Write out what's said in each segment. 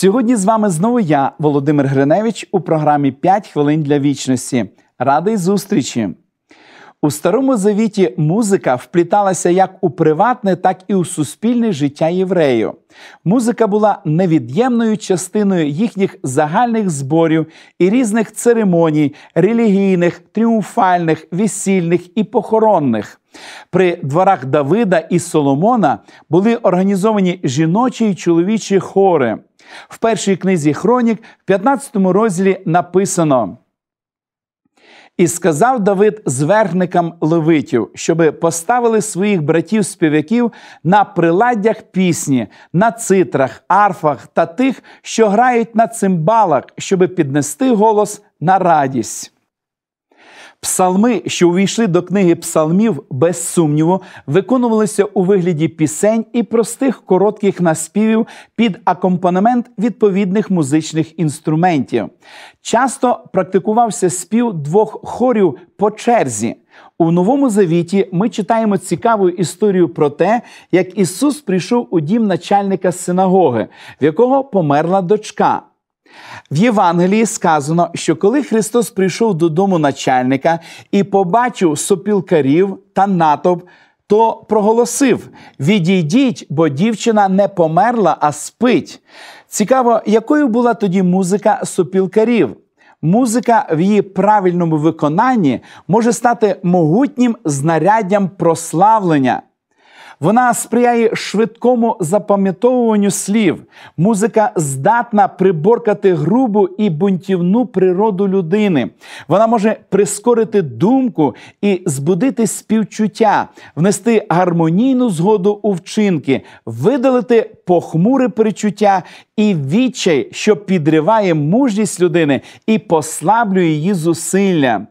Сьогодні з вами знову я, Володимир Гриневич, у програмі «5 хвилин для вічності. Радий зустрічі! У старому завіті музика впліталася як у приватне, так і у суспільне життя євреїв. Музика була невід'ємною частиною їхніх загальних зборів і різних церемоній, релігійних, тріумфальних, весільних і похоронних. При дворах Давида і Соломона були організовані жіночі й чоловічі хори. В першій книзі Хронік, в 15 розділі написано. І сказав Давид зверхникам левитів, щоби поставили своїх братів-співаків на приладдях пісні, на цитрах, арфах та тих, що грають на цимбалах, щоби піднести голос на радість. Псалми, що увійшли до книги псалмів, без сумніву, виконувалися у вигляді пісень і простих коротких наспівів під акомпанемент відповідних музичних інструментів. Часто практикувався спів двох хорів по черзі. У новому завіті ми читаємо цікаву історію про те, як Ісус прийшов у дім начальника синагоги, в якого померла дочка. В Євангелії сказано, що коли Христос прийшов додому начальника і побачив сопілкарів та натовп, то проголосив: Відійдіть, бо дівчина не померла, а спить. Цікаво, якою була тоді музика сопілкарів. Музика в її правильному виконанні може стати могутнім знаряддям прославлення. Вона сприяє швидкому запам'ятовуванню слів. Музика здатна приборкати грубу і бунтівну природу людини. Вона може прискорити думку і збудити співчуття, внести гармонійну згоду у вчинки, видалити похмуре перечуття і відчай, що підриває мужність людини і послаблює її зусилля.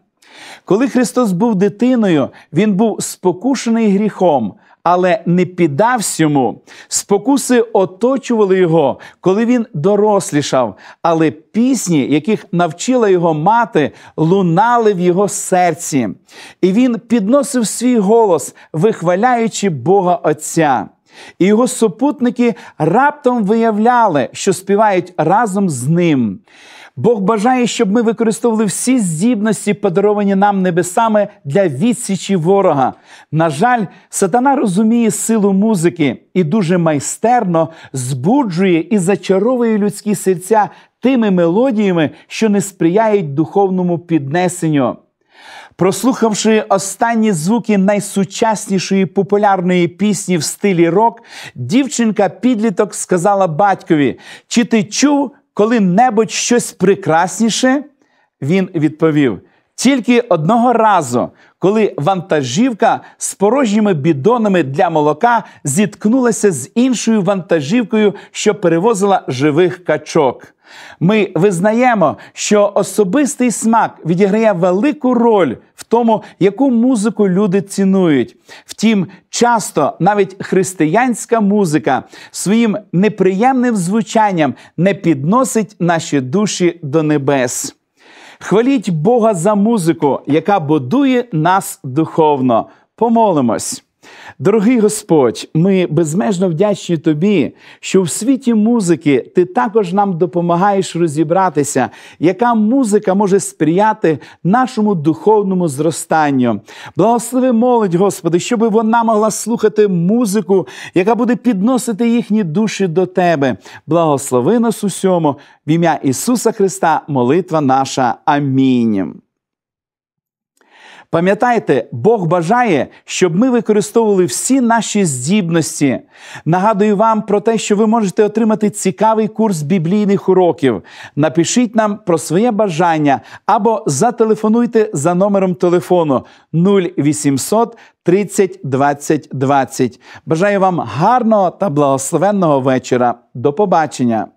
Коли Христос був дитиною, Він був спокушений гріхом але не піддався йому. Спокуси оточували його, коли він дорослішав, але пісні, яких навчила його мати, лунали в його серці. І він підносив свій голос, вихваляючи Бога Отця. І його супутники раптом виявляли, що співають разом з ним. Бог бажає, щоб ми використовували всі здібності, подаровані нам небесами для відсічі ворога. На жаль, сатана розуміє силу музики і дуже майстерно збуджує і зачаровує людські серця тими мелодіями, що не сприяють духовному піднесенню. Прослухавши останні звуки найсучаснішої популярної пісні в стилі рок, дівчинка підліток сказала батькові: Чи ти чув коли-небудь щось прекрасніше? Він відповів: тільки одного разу, коли вантажівка з порожніми бідонами для молока зіткнулася з іншою вантажівкою, що перевозила живих качок. Ми визнаємо, що особистий смак відіграє велику роль тому, яку музику люди цінують. Втім, часто навіть християнська музика своїм неприємним звучанням не підносить наші душі до небес. Хваліть Бога за музику, яка будує нас духовно. Помолимось. Дорогий Господь, ми безмежно вдячні Тобі, що в світі музики Ти також нам допомагаєш розібратися, яка музика може сприяти нашому духовному зростанню. Благослови молодь, Господи, щоб вона могла слухати музику, яка буде підносити їхні душі до Тебе. Благослови нас усьому в ім'я Ісуса Христа, молитва наша. Амінь. Пам'ятайте, Бог бажає, щоб ми використовували всі наші здібності. Нагадую вам про те, що ви можете отримати цікавий курс біблійних уроків. Напишіть нам про своє бажання або зателефонуйте за номером телефону 0800 30 20 20. Бажаю вам гарного та благословенного вечора. До побачення!